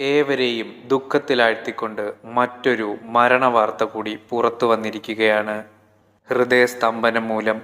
ഏവരെയും ദുഃഖത്തിലാഴ്ത്തിക്കൊണ്ട് മറ്റൊരു മരണവാർത്ത കൂടി പുറത്തു വന്നിരിക്കുകയാണ്. ഹൃദയസ്തംഭനം മൂലം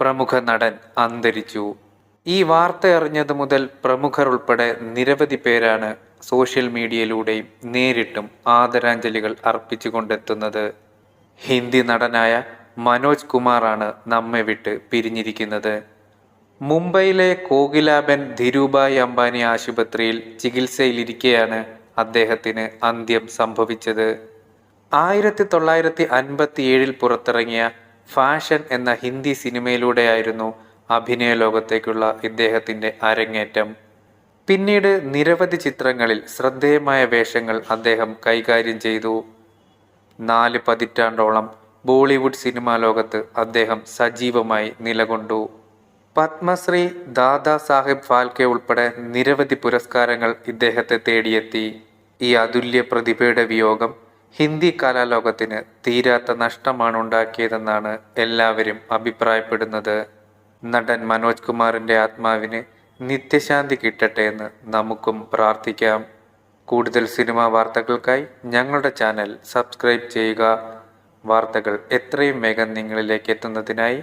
പ്രമുഖ നടൻ അന്തരിച്ചു. ഈ വാർത്ത അറിഞ്ഞതു മുതൽ പ്രമുഖർ ഉൾപ്പെടെ നിരവധി പേരാണ് സോഷ്യൽ മീഡിയയിലൂടെയും നേരിട്ടും ആദരാഞ്ജലികൾ അർപ്പിച്ചുകൊണ്ടെത്തുന്നത്. ഹിന്ദി നടനായ മനോജ് കുമാറാണ് നമ്മെ വിട്ട് പിരിഞ്ഞിരിക്കുന്നത്. മുംബൈയിലെ കോകിലാബൻ ധിരുഭായ് അംബാനി ആശുപത്രിയിൽ ചികിത്സയിലിരിക്കെയാണ് അദ്ദേഹത്തിന് അന്ത്യം സംഭവിച്ചത്. ആയിരത്തി തൊള്ളായിരത്തി അൻപത്തി ഏഴിൽ പുറത്തിറങ്ങിയ ഫാഷൻ എന്ന ഹിന്ദി സിനിമയിലൂടെയായിരുന്നു അഭിനയ ലോകത്തേക്കുള്ള ഇദ്ദേഹത്തിന്റെ അരങ്ങേറ്റം. പിന്നീട് നിരവധി ചിത്രങ്ങളിൽ ശ്രദ്ധേയമായ വേഷങ്ങൾ അദ്ദേഹം കൈകാര്യം ചെയ്തു. നാല് പതിറ്റാണ്ടോളം ബോളിവുഡ് സിനിമാ ലോകത്ത് അദ്ദേഹം സജീവമായി നിലകൊണ്ടു. പത്മശ്രീ ദാദാ സാഹിബ് ഫാൽക്കെ ഉൾപ്പെടെ നിരവധി പുരസ്കാരങ്ങൾ ഇദ്ദേഹത്തെ തേടിയെത്തി. ഈ അതുല്യ പ്രതിഭയുടെ വിയോഗം ഹിന്ദി കലാലോകത്തിന് തീരാത്ത നഷ്ടമാണ് ഉണ്ടാക്കിയതെന്നാണ് എല്ലാവരും അഭിപ്രായപ്പെടുന്നത്. നടൻ മനോജ് കുമാറിന്റെ ആത്മാവിന് നിത്യശാന്തി കിട്ടട്ടെ എന്ന് നമുക്കും പ്രാർത്ഥിക്കാം. കൂടുതൽ സിനിമാ വാർത്തകൾക്കായി ഞങ്ങളുടെ ചാനൽ സബ്സ്ക്രൈബ് ചെയ്യുക. വാർത്തകൾ എത്രയും വേഗം നിങ്ങളിലേക്ക് എത്തുന്നതിനായി